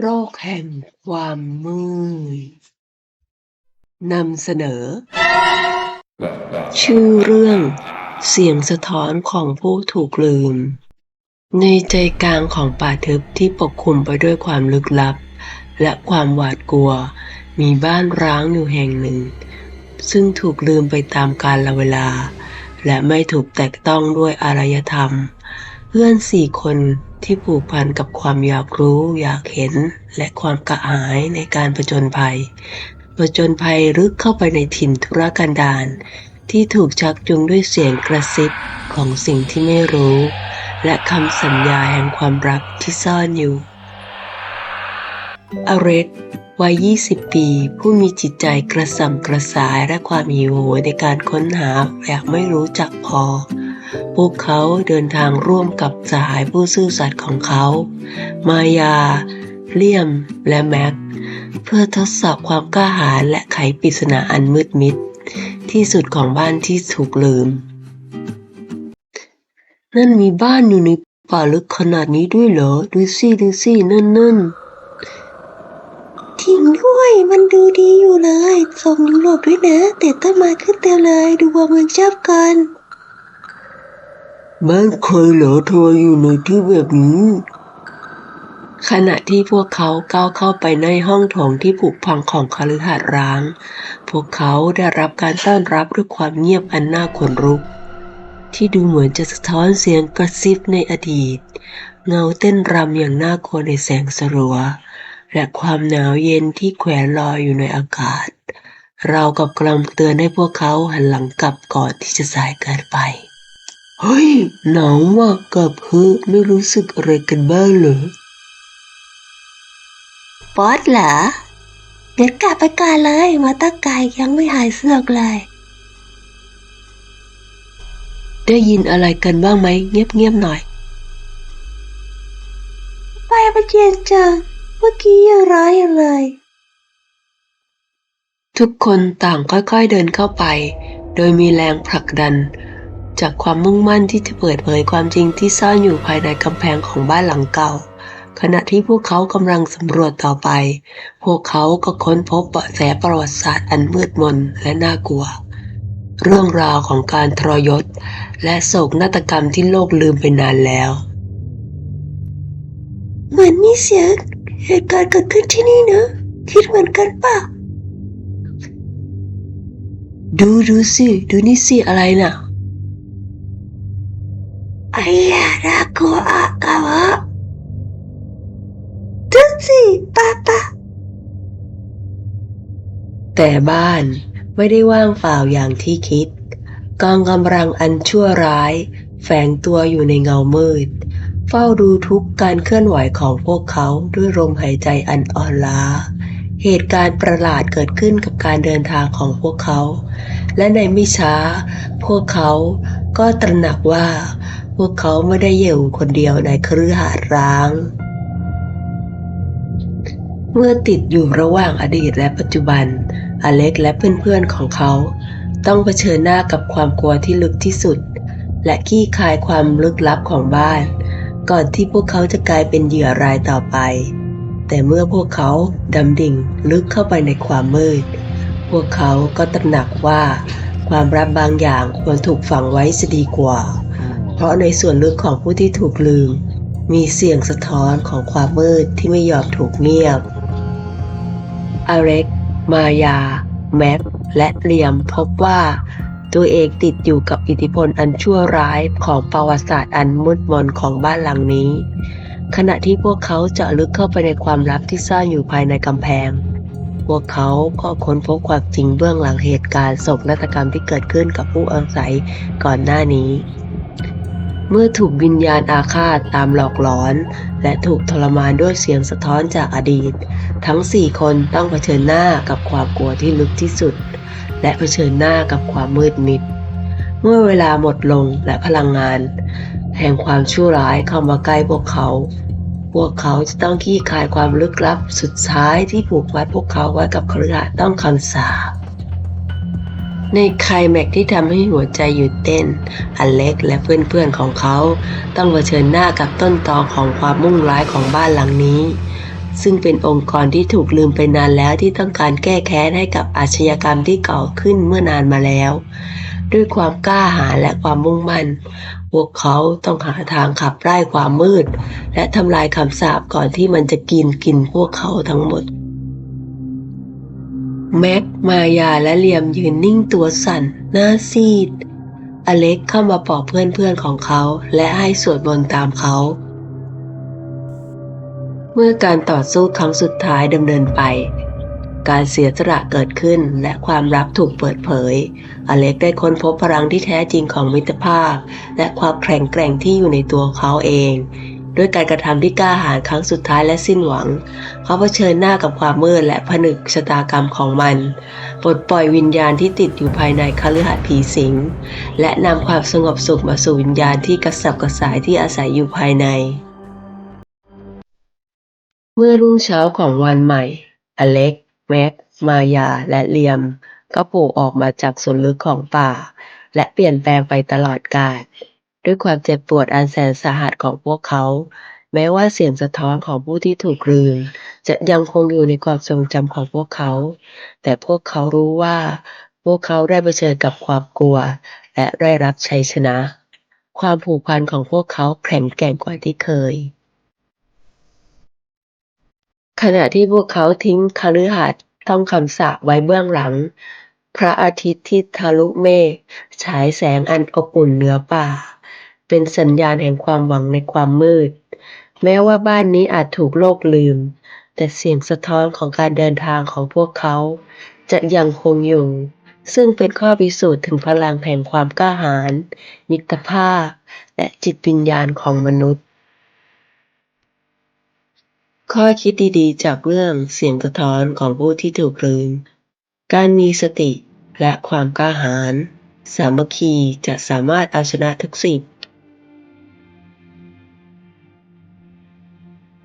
โรคแห่งความมืดนำเสนอ ชื่อเรื่องเสียงสะท้อนของผู้ถูกลืม ในใจกลางของป่าทึบที่ปกคลุมไปด้วยความลึกลับ และความหวาดกลัว มีบ้านร้างอยู่แห่งหนึ่ง ซึ่งถูกลืมไปตามกาลเวลา และไม่ถูกแตะต้องด้วยอารยธรรม พื่อนสี่คนที่ผูกพันกับความอยากรู้อยากเห็น และความกระหายในการผจญภัยผจญภัยลึกเข้าไปในถิ่นธุรกันดารที่ถูกชักจูงด้วยเสียงกระซิบของสิ่งที่ไม่รู้ และคำสัญญาแห่งความรักที่ซ่อนอยู่ อเร็กวัย 20 ปี ผู้มีจิตใจกระสับกระสายและความหิวโหยในการค้นหาอยากไม่รู้จักพอ พวกเขาเดินทางร่วมกับสหายผู้ซื่อสัตย์ของเขา มายา เลี่ยม และแม็ก เพื่อทดสอบความกล้าหาญและไขปริศนาอันมืดมิด ที่สุดของบ้านที่ถูกลืม นั่นมีบ้านอยู่ในป่าลึกขนาดนี้ด้วยเหรอ ดูสิดูสินั่นนั่นจริงด้วยมันดูดีอยู่เลยส่งยุโรปด้วยนะ แต่ต้นไม้ขึ้นเต็มเลย ดูว่ามันชอบกัน บ้านใครเหรอเธออยู่ในที่แบบนี้ ขณะที่พวกเขาก้าวเข้าไปในห้องโถงที่ผุพังของคฤหาสน์ร้าง พวกเขาได้รับการต้อนรับด้วยความเงียบอันน่าขนลุก ที่ดูเหมือนจะสะท้อนเสียงกระซิบในอดีต เงาเต้นรำอย่างน่ากลัวในแสงสลัว และความหนาวเย็นที่แขวนลอยอยู่ในอากาศ เรากับกลังเตือนให้พวกเขาหันหลังกลับก่อนที่จะสายเกินไป เฮ้ย หนาวมากกับเฮ้ไม่รู้สึกอะไรกันบ้างเหรอบอสเหรอเดี๋ยวกลับไปก่อนเลย มาตั้งกายยังไม่หายเสือกเลย ได้ยินอะไรกันบ้างไหม เงียบๆหน่อย ไปมันเย็นจัง เมื่อกี้ยังร้อนอยู่เลย ทุกคนต่างค่อยๆเดินเข้าไป โดยมีแรงผลักดัน จากความมุ่งมั่นที่จะเปิดเผยความจริงที่ซ่อนอยู่ภายในกำแพงของบ้านหลังเก่า ขณะที่พวกเขากำลังสำรวจต่อไป พวกเขาก็ค้นพบเบาะแสประวัติศาสตร์อันมืดมนและน่ากลัว เรื่องราวของการทรยศ และโศกนาฏกรรมที่โลกลืมไปนานแล้ว เหมือนมีเสียงเหตุการณ์เกิดขึ้นที่นี่นะคิดเหมือนกันป่ะ ดูดูสิ ดูนี่สิอะไรน่ะไอ้ยาน่ากลัวอะ กาวะดูสิป้าป้าแต่บ้านไม่ได้ว่างเปล่าอย่างที่คิด กองกำลังอันชั่วร้าย แฝงตัวอยู่ในเงามืด เฝ้าดูทุกการเคลื่อนไหวของพวกเขาด้วยลมหายใจอันอ่อนล้า เหตุการณ์ประหลาดเกิดขึ้นกับการเดินทางของพวกเขา และในไม่ช้า พวกเขาก็ตระหนักว่า พวกเขาไม่ได้อยู่คนเดียวในคฤหาสน์ร้าง เมื่อติดอยู่ระหว่างอดีตและปัจจุบัน อเล็กและเพื่อนๆของเขา ต้องเผชิญหน้ากับความกลัวที่ลึกที่สุด และขี้คายความลึกลับของบ้าน ก่อนที่พวกเขาจะกลายเป็นเหยื่อรายต่อไป แต่เมื่อพวกเขาดำดิ่งลึกเข้าไปในความมืด พวกเขาก็ตระหนักว่าความลับบางอย่างควรถูกฝังไว้จะดีกว่า เพราะในส่วนลึกของผู้ที่ถูกลืม มีเสียงสะท้อนของความมืดที่ไม่ยอมถูกเงียบ อเล็ก มายา แม็ก และเลียมพบว่า ตัวเองติดอยู่กับอิทธิพลอันชั่วร้ายของประวัติศาสตร์อันมืดมนของบ้านหลังนี้ ขณะที่พวกเขาเจาะลึกเข้าไปในความลับที่ซ่อนอยู่ภายในกำแพงพวกเขาก็ค้นพบความจริงเบื้องหลังเหตุการณ์โศกนาฏกรรมที่เกิดขึ้นกับผู้อาศัยก่อนหน้านี้ เมื่อถูกวิญญาณอาฆาตตามหลอกหลอน และถูกทรมานด้วยเสียงสะท้อนจากอดีต ทั้งสี่คนต้องเผชิญหน้ากับความกลัวที่ลึกที่สุด และเผชิญหน้ากับความมืดมิด เมื่อเวลาหมดลงและพลังงาน แห่งความชั่วร้ายเข้ามาใกล้พวกเขา พวกเขาจะต้องขี้คายความลึกลับสุดท้ายที่ผูกมัดพวกเขาไว้กับครือต้องคำสาป ในไคลแม็กที่ทำให้หัวใจหยุดเต้น อเล็กและเพื่อนๆของเขา ต้องเผชิญหน้ากับต้นตอของความมุ่งร้ายของบ้านหลังนี้ ซึ่งเป็นองค์กรที่ถูกลืมไปนานแล้วที่ต้องการแก้แค้นให้กับอาชญากรรมที่เก่าขึ้นเมื่อนานมาแล้ว ด้วยความกล้าหาญและความมุ่งมั่น พวกเขาต้องหาทางขับไล่ความมืด และทำลายคำสาปก่อนที่มันจะกินกินพวกเขาทั้งหมด แม็ก มายาและเลียมยืนนิ่งตัวสั่น หน้าซีด อเล็กเข้ามาปลอบเพื่อนๆของเขา และให้สวดมนต์ตามเขา เมื่อการต่อสู้ครั้งสุดท้ายดำเนินไป การเสียสละเกิดขึ้นและความลับถูกเปิดเผย อเล็กได้ค้นพบพลังที่แท้จริงของมิตรภาพ และความแข็งแกร่งที่อยู่ในตัวเขาเอง ด้วยการกระทำที่กล้าหาญครั้งสุดท้ายและสิ้นหวัง เขาเผชิญหน้ากับความมืดและผนึกชะตากรรมของมัน ปลดปล่อยวิญญาณที่ติดอยู่ภายในคฤหาสน์ผีสิง และนำความสงบสุขมาสู่วิญญาณที่กระสับกระส่ายที่อาศัยอยู่ภายใน เมื่อรุ่งเช้าของวันใหม่ อเล็ก แม็ก มายา และเลียม ก็โผล่ออกมาจากส่วนลึกของป่า และเปลี่ยนแปลงไปตลอดกาล ด้วยความเจ็บปวดอันแสนสาหัสของพวกเขา แม้ว่าเสียงสะท้อนของผู้ที่ถูกลืมจะยังคงอยู่ในความทรงจำของพวกเขา แต่พวกเขารู้ว่า พวกเขาได้เผชิญกับความกลัว และได้รับชัยชนะ ความผูกพันของพวกเขาแข็งแกร่งกว่าที่เคย ขณะที่พวกเขาทิ้งคฤหาสน์ต้องคำสาปไว้เบื้องหลัง พระอาทิตย์ที่ทะลุเมฆฉายแสงอันอบอุ่นเหนือป่า เป็นสัญญาณแห่งความหวังในความมืด แม้ว่าบ้านนี้อาจถูกโลกลืม แต่เสียงสะท้อนของการเดินทางของพวกเขา จะยังคงอยู่ ซึ่งเป็นข้อพิสูจน์ถึงพลังแห่งความกล้าหาญมิตรภาพ และจิตวิญญาณของมนุษย์ ข้อคิดดีๆ จากเรื่องเสียงสะท้อนของผู้ที่ถูกลืม การมีสติและความกล้าหาญสามัคคีจะสามารถเอาชนะทุกสิ่ง